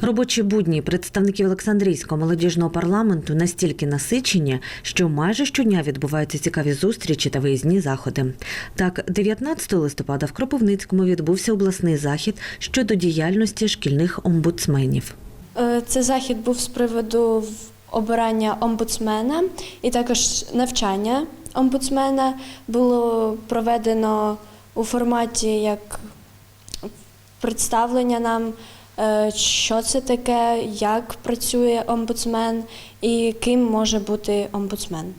Робочі будні представників Олександрійського молодіжного парламенту настільки насичені, що майже щодня відбуваються цікаві зустрічі та виїзні заходи. Так, 19 листопада в Кропивницькому відбувся обласний захід щодо діяльності шкільних омбудсменів. Е, Це захід був з приводу обирання омбудсмена і також навчання омбудсмена було проведено у форматі як представлення нам, що це таке, як працює омбудсмен і ким може бути омбудсмен.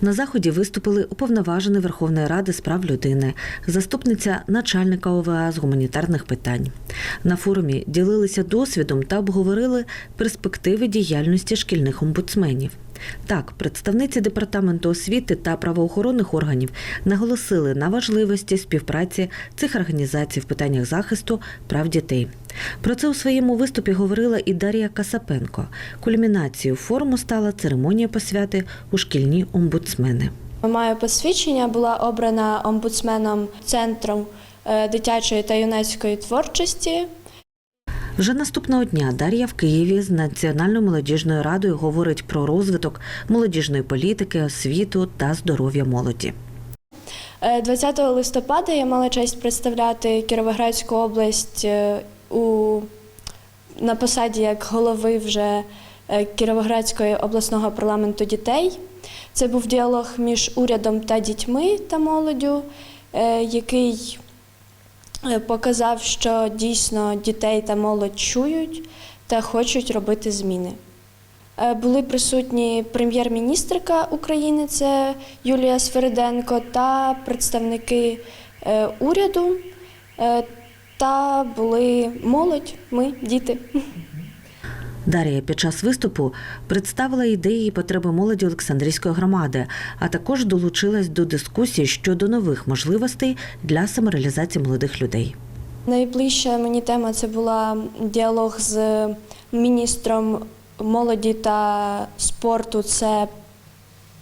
На заході виступили уповноважений Верховної Ради з прав людини, заступниця начальника ОВА з гуманітарних питань. На форумі ділилися досвідом та обговорили перспективи діяльності шкільних омбудсменів. Так, представниці департаменту освіти та правоохоронних органів наголосили на важливості співпраці цих організацій в питаннях захисту прав дітей. Про це у своєму виступі говорила і Дар'я Касапенко. Кульмінацією форуму стала церемонія посвяти у шкільні омбудсмени. Моє посвідчення була обрана омбудсменом центром е, дитячої та юнацької творчості. Вже наступного дня Дар'я в Києві з Національною молодіжною радою говорить про розвиток молодіжної політики, освіту та здоров'я молоді. Е, 20 листопада я мала честь представляти Кіровоградську область е, у, на посаді як голови вже е, Кіровоградської обласного парламенту дітей. Це був діалог між урядом та дітьми та молоддю, е, який е, показав, що дійсно дітей та молодь чують та хочуть робити зміни. Е, Були присутні прем'єр-міністрка України, це Юлія Свериденко, та представники е, уряду, е, та були молодь, ми, діти. Дар'я під час виступу представила ідеї і потреби молоді Олександрійської громади, а також долучилась до дискусії щодо нових можливостей для самореалізації молодих людей. Найближча мені тема це була діалог з міністром молоді та спорту. Це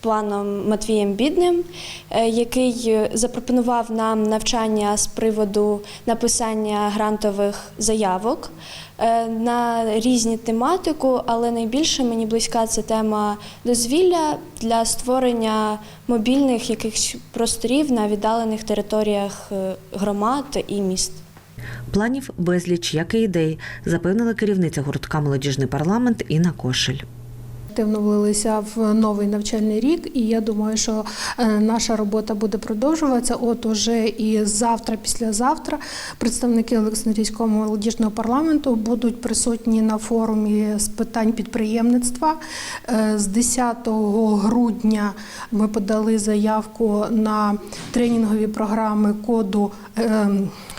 паном Матвієм Бідним, е, який запропонував нам навчання з приводу написання грантових заявок е, на різні тематику, але найбільше мені близька ця тема дозвілля для створення мобільних якихось просторів на віддалених територіях е, громад і міст. Планів безліч, як і ідей, запевнила керівниця гуртка Молодіжний парламент Інна Кошель. Активно влилися в новий навчальний рік, і я думаю, що е, наша робота буде продовжуватися. От уже і завтра, післязавтра, представники Олександрійського молодіжного парламенту будуть присутні на форумі з питань підприємництва. Е, З 10 грудня ми подали заявку на тренінгові програми коду. е,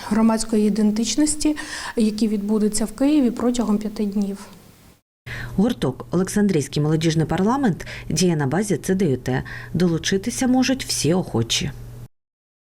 Громадської ідентичності, які відбудуться в Києві протягом п'яти днів. Гурток Олександрійський молодіжний парламент діє на базі ЦДЮТ. Долучитися можуть всі охочі.